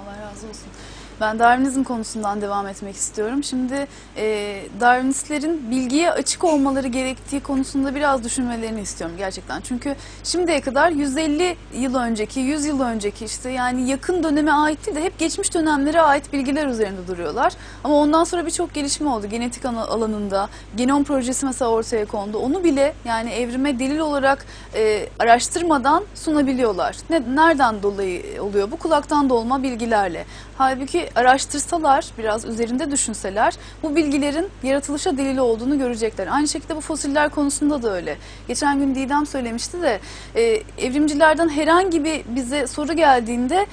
Allah razı olsun. Ben Darwinizm konusundan devam etmek istiyorum. Şimdi e, Darwinistlerin bilgiye açık olmaları gerektiği konusunda biraz düşünmelerini istiyorum gerçekten. Çünkü şimdiye kadar 150 yıl önceki, 100 yıl önceki işte yani yakın döneme ait değil de hep geçmiş dönemlere ait bilgiler üzerinde duruyorlar. Ama ondan sonra birçok gelişme oldu. Genetik alanında, genom projesi mesela ortaya kondu. Onu bile yani evrime delil olarak e, araştırmadan sunabiliyorlar. Ne, nereden dolayı oluyor? Bu kulaktan dolma bilgilerle. Halbuki araştırsalar, biraz üzerinde düşünseler bu bilgilerin yaratılışa delili olduğunu görecekler. Aynı şekilde bu fosiller konusunda da öyle. Geçen gün Didem söylemişti de e, evrimcilerden herhangi bir bize soru geldiğinde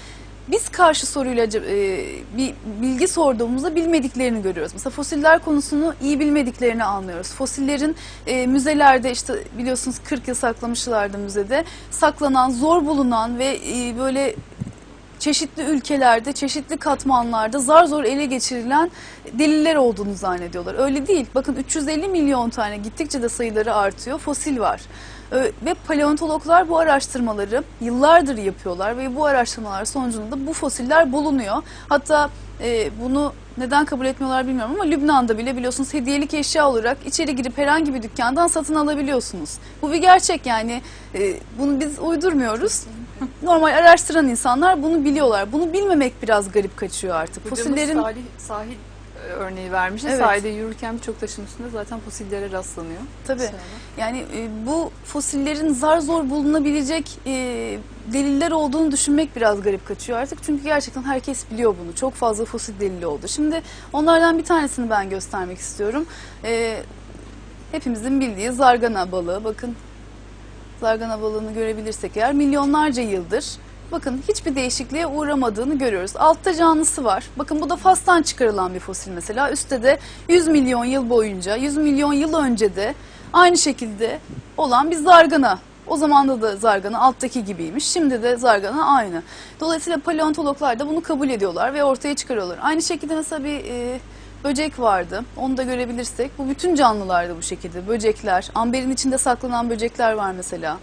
biz karşı soruyla e, bir bilgi sorduğumuzda bilmediklerini görüyoruz. Mesela fosiller konusunu iyi bilmediklerini anlıyoruz. Fosillerin e, müzelerde işte biliyorsunuz 40 yıl saklamışlardı müzede. Saklanan, zor bulunan ve e, böyle çeşitli ülkelerde, çeşitli katmanlarda zar zor ele geçirilen deliller olduğunu zannediyorlar. Öyle değil. Bakın 350 milyon tane gittikçe de sayıları artıyor. Fosil var. Ö- Ve paleontologlar bu araştırmaları yıllardır yapıyorlar ve bu araştırmalar sonucunda da bu fosiller bulunuyor. Hatta e, bunu neden kabul etmiyorlar bilmiyorum ama Lübnan'da bile biliyorsunuz hediyelik eşya olarak içeri girip herhangi bir dükkandan satın alabiliyorsunuz. Bu bir gerçek yani E, bunu biz uydurmuyoruz. Normal araştıran insanlar bunu biliyorlar. Bunu bilmemek biraz garip kaçıyor artık. Fosillerin sahil, sahil e, örneği vermişti. Evet. Sahilde yürürken birçok taşın üstünde zaten fosillere rastlanıyor. tabii İnşallah. yani e, bu fosillerin zar zor bulunabilecek e, deliller olduğunu düşünmek biraz garip kaçıyor artık. Çünkü gerçekten herkes biliyor bunu. Çok fazla fosil delili oldu. Şimdi onlardan bir tanesini ben göstermek istiyorum. E, hepimizin bildiği zargana balığı. Bakın zargana balığını görebilirsek eğer milyonlarca yıldır bakın hiçbir değişikliğe uğramadığını görüyoruz. Altta canlısı var. Bakın bu da Fas'tan çıkarılan bir fosil mesela. Üstte de 100 milyon yıl boyunca, 100 milyon yıl önce de aynı şekilde olan bir zargana. O zamanda da zargana alttaki gibiymiş. Şimdi de zargana aynı. Dolayısıyla paleontologlar da bunu kabul ediyorlar ve ortaya çıkarıyorlar. Aynı şekilde mesela bir e, böcek vardı. Onu da görebilirsek. Bu bütün canlılarda bu şekilde. Böcekler, amberin içinde saklanan böcekler var mesela.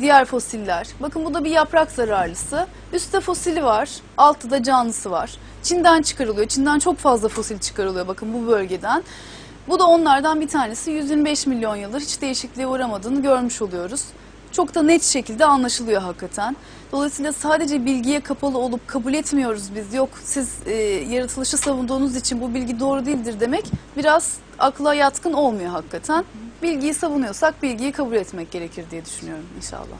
Diğer fosiller. Bakın bu da bir yaprak zararlısı. Üstte fosili var, altta da canlısı var. Çin'den çıkarılıyor. Çin'den çok fazla fosil çıkarılıyor bakın bu bölgeden. Bu da onlardan bir tanesi. 125 milyon yıldır hiç değişikliğe uğramadığını görmüş oluyoruz. Çok da net şekilde anlaşılıyor hakikaten. Dolayısıyla sadece bilgiye kapalı olup kabul etmiyoruz biz. Yok siz e, yaratılışı savunduğunuz için bu bilgi doğru değildir demek biraz akla yatkın olmuyor hakikaten. Bilgiyi savunuyorsak bilgiyi kabul etmek gerekir diye düşünüyorum inşallah.